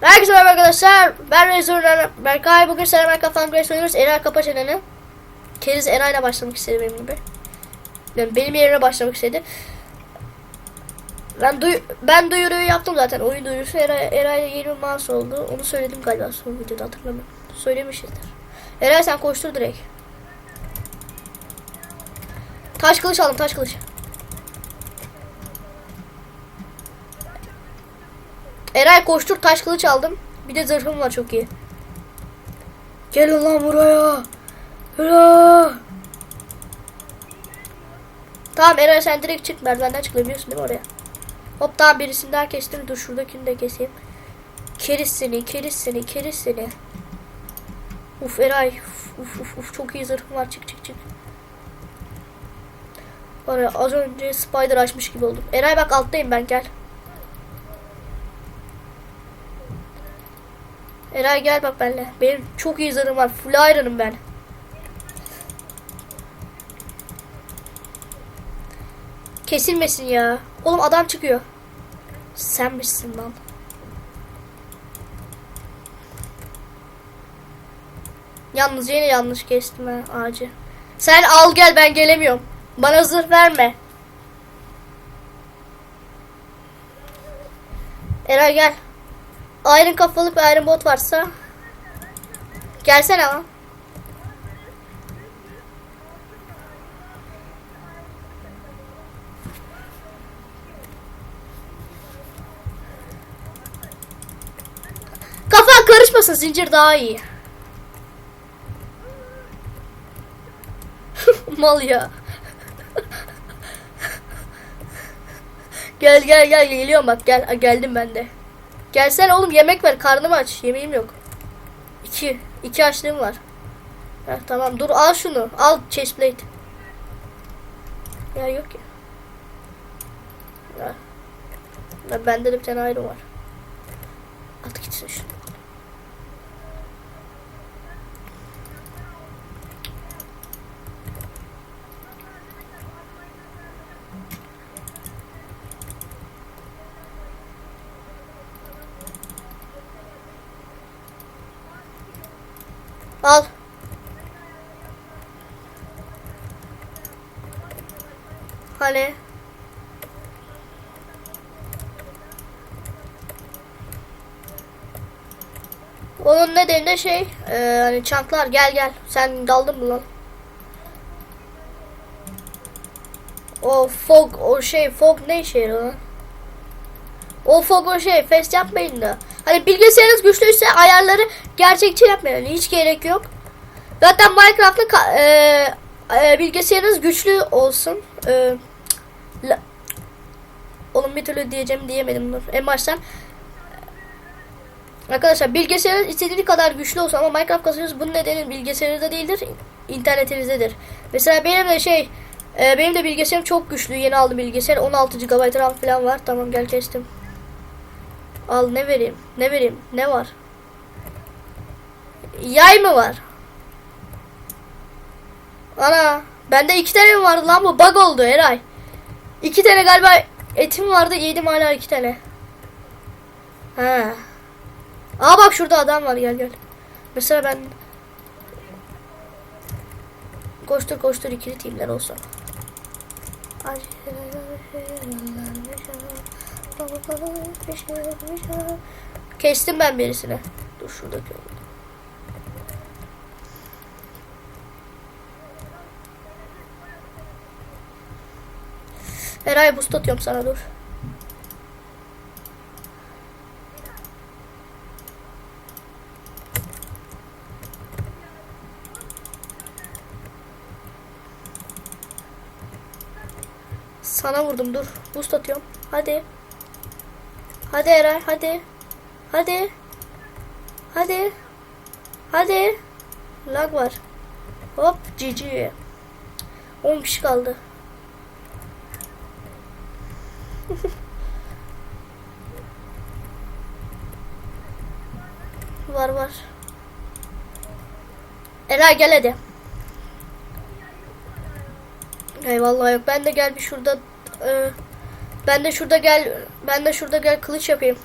Herkese merhaba arkadaşlar. Ben Rezur'dan Berkay. Bugün Selam Kafan Grace oynuyoruz. Eray kapa çeneni. Keriz Eray'la başlamak istedi benim gibi. Yani benim yerine başlamak istedi. Ben duy ben duyuruyu yaptım zaten. Oyun duyurusu Eray, Eray'la yeni bir oldu. Onu söyledim galiba son videoda hatırlamıyorum. Söylemişizdir. Eray sen koştur direkt. Taş kılıç aldım taş kılıç. Eray koştur taş kılıç aldım. Bir de zırhım var çok iyi. Gelin lan buraya. Hıra. Tamam Eray sen direkt çık merdivenden çıkabiliyorsun değil mi oraya? Hop tamam birisini daha kestim. Dur şuradakini de keseyim. Keriz seni, keriz seni, keriz seni. Uf Eray. Uf uf uf çok iyi zırhım var. Çık çık çık. Var az önce spider açmış gibi oldum. Eray bak alttayım ben gel. Eray gel bak benimle. Benim çok iyi zırhım var. Full iron'ım ben. Kesilmesin ya. Oğlum adam çıkıyor. Sen misin lan? Yalnız yine yanlış kestim ha ağacı. Sen al gel ben gelemiyorum. Bana zırh verme. Eray gel. Iron kafalık ve Iron bot varsa gelsene lan. Kafan karışmasın zincir daha iyi. Mal ya. gel gel gel geliyorum bak gel geldim ben de. Gelsene oğlum yemek ver karnım aç yemeğim yok. İki. iki açlığım var. Heh, tamam dur al şunu al chest plate. Ya yok ya. Ya bende de bir tane ayrı var. At gitsin şunu. Hani? Onun nedeni de şey, e, hani çanklar gel gel. Sen daldın mı lan? O fog, o şey, fog ne işe yarıyor lan? O fog o şey, fest yapmayın da. Hani bilgisayarınız güçlüyse ayarları gerçekçi yapmayın. Hiç gerek yok. Zaten Minecraft'ta ka- e, e, bilgisayarınız güçlü olsun. E, la- Oğlum bir türlü diyeceğim diyemedim dur. En baştan. Arkadaşlar bilgisayarınız istediği kadar güçlü olsun ama Minecraft kasıyorsunuz bunun nedeni bilgisayarınızda değildir. internetinizdedir. Mesela benim de şey e, benim de bilgisayarım çok güçlü. Yeni aldım bilgisayar. 16 GB RAM falan var. Tamam gel kestim. Al ne vereyim? Ne vereyim? Ne var? Yay mı var? Ana bende iki tane mi vardı lan bu bug oldu Eray. İki tane galiba etim vardı yedim hala iki tane. Ha. Aa bak şurada adam var gel gel. Mesela ben koştur koştur ikili timler olsun. Kestim ben birisini. Dur şuradaki oldu. Eray boost atıyorum sana dur. Sana vurdum dur. Boost atıyorum. Hadi. Hadi Eray hadi. Hadi. Hadi. Hadi. Lag var. Hop GG. 10 kişi kaldı. var var. Ela gel hadi. Eyvallah yok. Ben de gel bir şurada e, ben de şurada gel ben de şurada gel kılıç yapayım.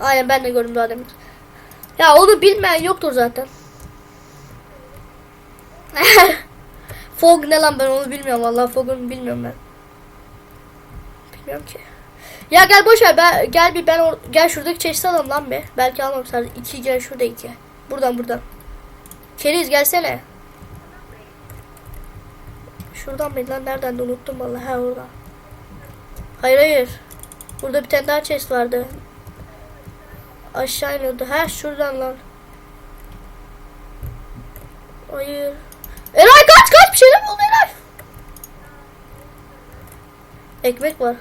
Aynen ben de gördüm daha demin. Ya onu bilmeyen yoktur zaten. Fog ne lan ben onu bilmiyorum vallahi Fog'unu bilmiyorum ben. Bilmiyorum ki. Ya gel boş ver ben gel bir ben or- gel şuradaki çeşit alalım lan bir. Belki almamışlar. İki gel şurada iki. Buradan buradan. Keriz gelsene. Şuradan mıydı lan nereden de unuttum vallahi ha orada. Hayır hayır. Burada bir tane daha chest vardı. Aşağı iniyordu. Ha şuradan lan. Hayır. Eray kaç kaç bir şeyler oldu Eray. Ekmek var.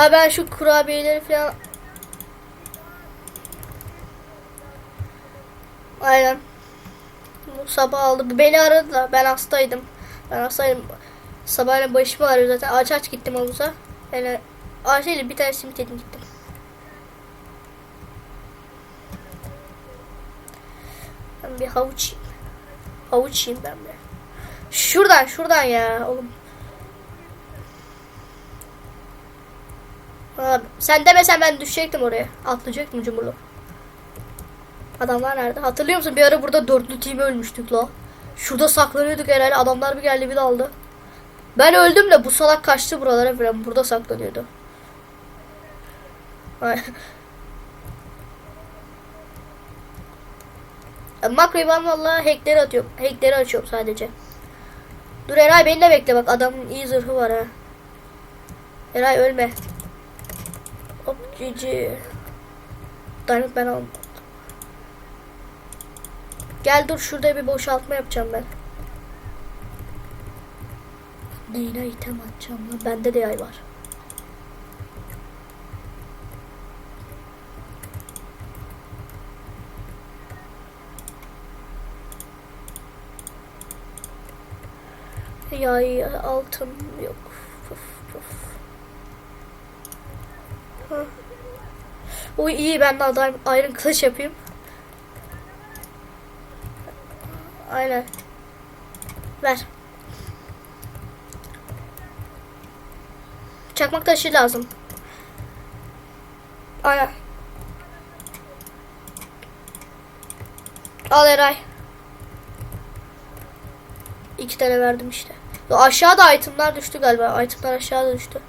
Ha ben şu kurabiyeleri falan Aynen. Bu sabah aldı. Beni aradı da ben hastaydım. Ben hastaydım. Sabahleyin başım ağrıyor zaten. Aç aç gittim havuza. Yani aç değil bir tane simit yedim gittim. Ben bir havuç yiyeyim. Havuç yiyeyim ben bir. Şuradan şuradan ya oğlum. Aa, sen demesen ben düşecektim oraya. Atlayacaktım cumhurlu. Adamlar nerede? Hatırlıyor musun? Bir ara burada dörtlü team ölmüştük la. Şurada saklanıyorduk herhalde. Adamlar bir geldi bir aldı. Ben öldüm de bu salak kaçtı buralara falan. Burada saklanıyordu. Makroyu ben valla hackleri atıyorum. Hackleri açıyorum sadece. Dur Eray beni de bekle bak adamın iyi zırhı var ha. Eray ölme. Hop cici. Diamond ben aldım. Gel dur şurada bir boşaltma yapacağım ben. Neyine item atacağım lan? Bende de yay var. Yay altın yok. O iyi ben de adam iron kılıç yapayım. Aynen. Ver. Çakmak taşı lazım. Aynen. Al Eray. İki tane verdim işte. Yo, Aşağıda itemler düştü galiba. Itemler aşağıda düştü.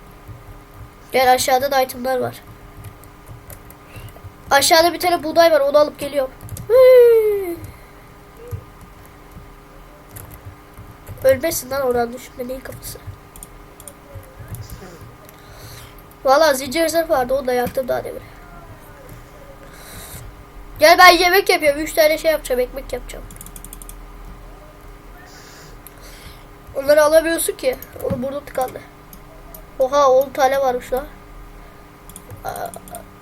Gel aşağıda da itemler var. Aşağıda bir tane buğday var. Onu alıp geliyorum. Ölmesin lan oradan düşme neyin kafası. Valla zincir zırh vardı onu da yaktım daha demin. Gel ben yemek yapıyorum. Üç tane şey yapacağım. Ekmek yapacağım. Onları alamıyorsun ki. Onu burada tıkandı. Oha 10 tane varmış lan. Aa,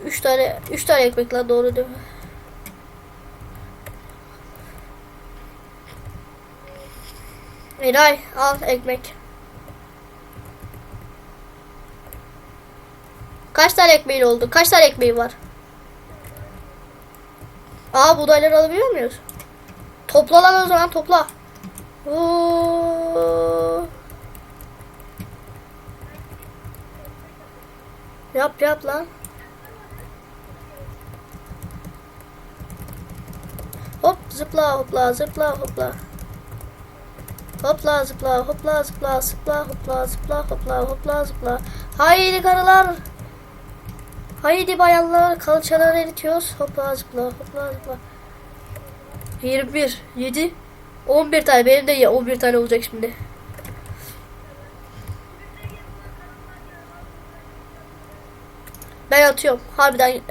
Üç tane, üç tane ekmek lan doğru değil mi? Eray al ekmek. Kaç tane ekmeğin oldu? Kaç tane ekmeğin var? Aa buğdayları alabiliyor muyuz? Topla lan o zaman topla. Oo. Yap yap lan. Hop zıpla hopla zıpla hopla. Hopla zıpla hopla zıpla zıpla hopla zıpla hopla hopla zıpla. Haydi karılar. Haydi bayanlar kalçalar eritiyoruz. Hopla zıpla hopla zıpla. 21 7 11 tane benim de ya 11 tane olacak şimdi. Ben atıyorum. Harbiden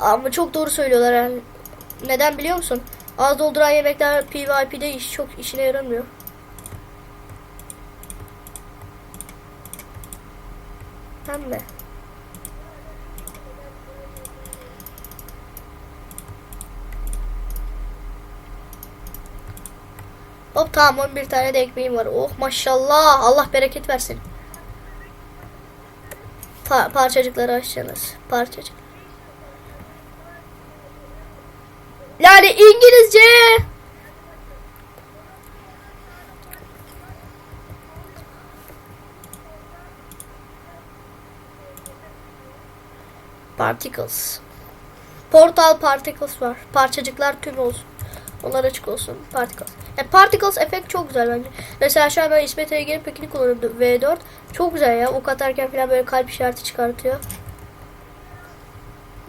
ama çok doğru söylüyorlar yani. Neden biliyor musun? Az dolduran yemekler PvP'de iş çok işine yaramıyor. Pembe. Hop tamam 11 tane de ekmeğim var. Oh maşallah. Allah bereket versin. Pa parçacıkları açacaksınız. Parçacık. Yani İngilizce. Particles. Portal particles var. Parçacıklar tüm olsun. Onlar açık olsun. Particles. Yani particles efekt çok güzel bence. Mesela şu an ben İsmet Ege'nin pekini kullanıyorum V4. Çok güzel ya. Ok atarken falan böyle kalp işareti çıkartıyor.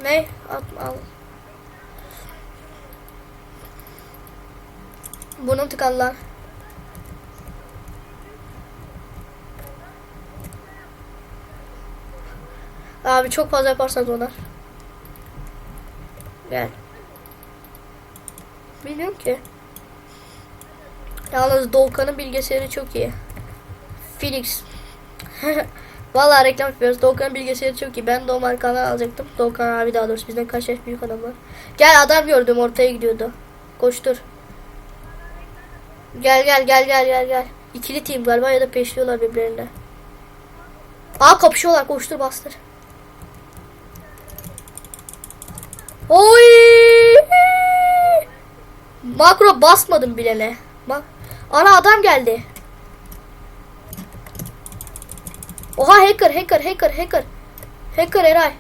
Ne? At, al. Burnum tıkandı lan. Abi çok fazla yaparsan donar. Gel. Bilmiyorum ki. Yalnız Doğukan'ın bilgisayarı çok iyi. Phoenix. Vallahi reklam yapıyoruz. Doğukan'ın bilgisayarı çok iyi. Ben de o markadan alacaktım. Doğukan abi daha doğrusu bizden kaç yaş büyük adam var. Gel adam gördüm ortaya gidiyordu. Koştur. Gel gel gel gel gel gel. İkili team galiba ya da peşliyorlar birbirlerine. Aa kapışıyorlar koştur bastır. Oy! Makro basmadım bile ne. Bak. Ana adam geldi. Oha hacker hacker hacker hacker. Hacker Eray.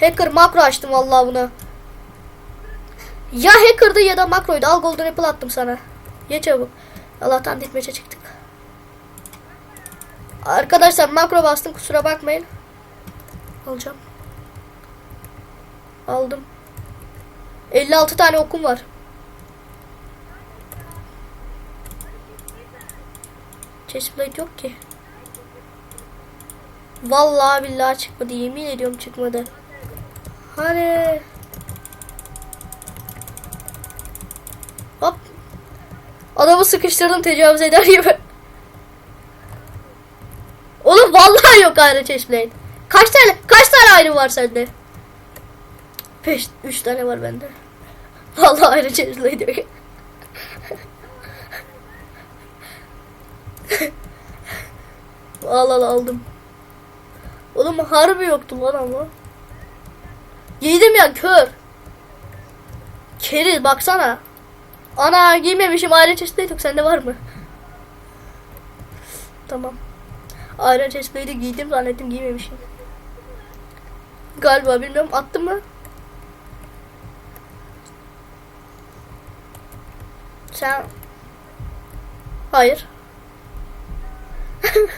Hacker makro açtım vallahi buna. Ya hacker'dı ya da makroydu. Al golden apple attım sana. Ye çabuk. Allah'tan ditmeçe çıktık. Arkadaşlar makro bastım kusura bakmayın. Alacağım. Aldım. 56 tane okum var. Chestplate yok ki. Vallahi billahi çıkmadı. Yemin ediyorum çıkmadı. Hani. Hop. Adamı sıkıştırdım tecavüz eder gibi. Oğlum vallahi yok ayrı chestplate. Kaç tane kaç tane ayrı var sende? 5 3 tane var bende. Vallahi ayrı chestplate yok. al al aldım. Oğlum harbi yoktu lan ama. Giydim ya kör. Keriz baksana. Ana giymemişim ayrı chestplate yok sende var mı? Tamam. Ayrı chestplate'i giydim zannettim giymemişim. Galiba bilmiyorum attım mı? Sen Hayır.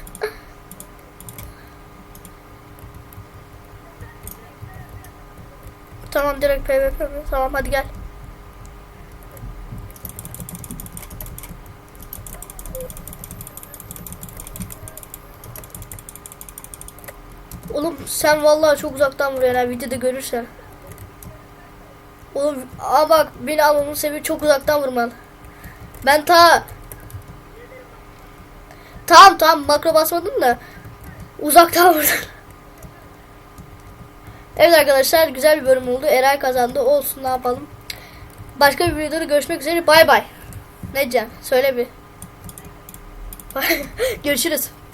tamam direkt PvP mi? Tamam hadi gel. Oğlum sen vallahi çok uzaktan vuruyorsun ha videoda görürsen. Oğlum aa bak beni almamın sebebi çok uzaktan vurman. Ben ta Tamam tamam makro basmadım da uzaktan vurdum. Evet arkadaşlar güzel bir bölüm oldu. Eray kazandı. Olsun ne yapalım. Başka bir videoda görüşmek üzere. Bay bay. Ne diyeceksin? Söyle bir. Görüşürüz.